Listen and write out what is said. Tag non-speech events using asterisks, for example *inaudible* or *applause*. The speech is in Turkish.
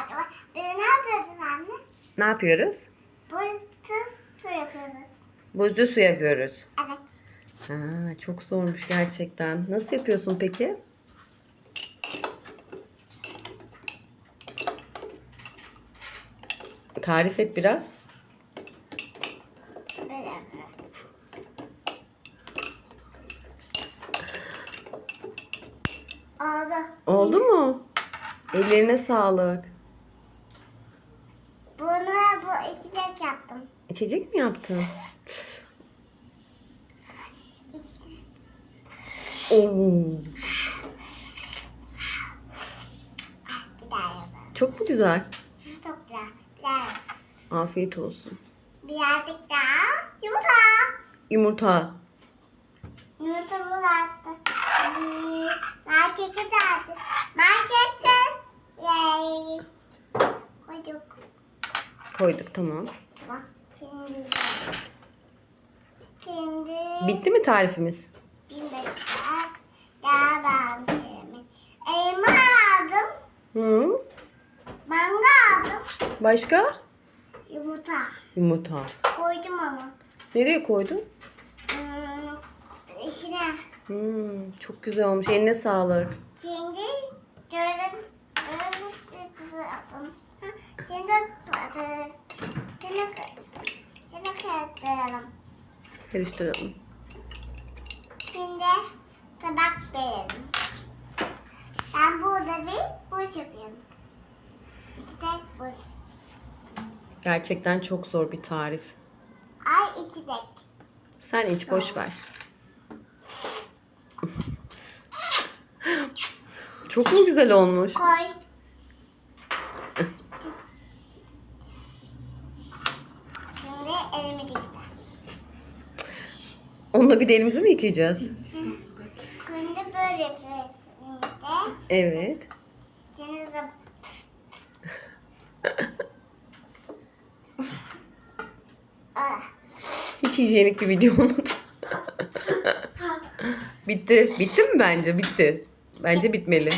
arkadaşlar. Biz ne yapıyoruz anne? Ne yapıyoruz? Buzlu su yapıyoruz. Buzlu su yapıyoruz. Evet. Ha, çok zormuş gerçekten. Nasıl yapıyorsun peki? Tarif et biraz. Böyle. Oldu. Oldu mu? Ellerine sağlık. Bunu bu içecek yaptım. İçecek mi yaptın? İçecek. Oo, Bir daha yapalım. çok mu güzel? Çok güzel. Bir daha yapalım. Afiyet olsun. Birazcık daha yumurta. Yumurta. Yumurta bulattı. Markete dağıttı. Markete. Yay. Koyduk. Koyduk tamam. Tamam. Şimdi. Şimdi. Bitti mi tarifimiz? Dakika. Daha ben. Elma aldım. Hı? Manga aldım. Başka? Yumurta. Yumurta. Koydum ama. Nereye koydun? Hmm, içine. Hmm, çok güzel olmuş. Eline sağlık. Şimdi gördüm. Gördüm bir patır. Şimdi şimdi kırıtıralım. Karıştıralım. Şimdi tabak verelim. Ben burada bir buz yapıyorum. İçecek buz. Gerçekten çok zor bir tarif. Ay içecek. Sen iç boş ver. Çok mu güzel olmuş? Koy. Şimdi elimi. Onunla bir de elimizi mi yıkayacağız? Şimdi böyle yapıyoruz. Şimdi Evet. *laughs* Hiç hijyenik bir video olmadı. *laughs* Bitti. Bitti mi bence? Bitti. Bence bitmeli.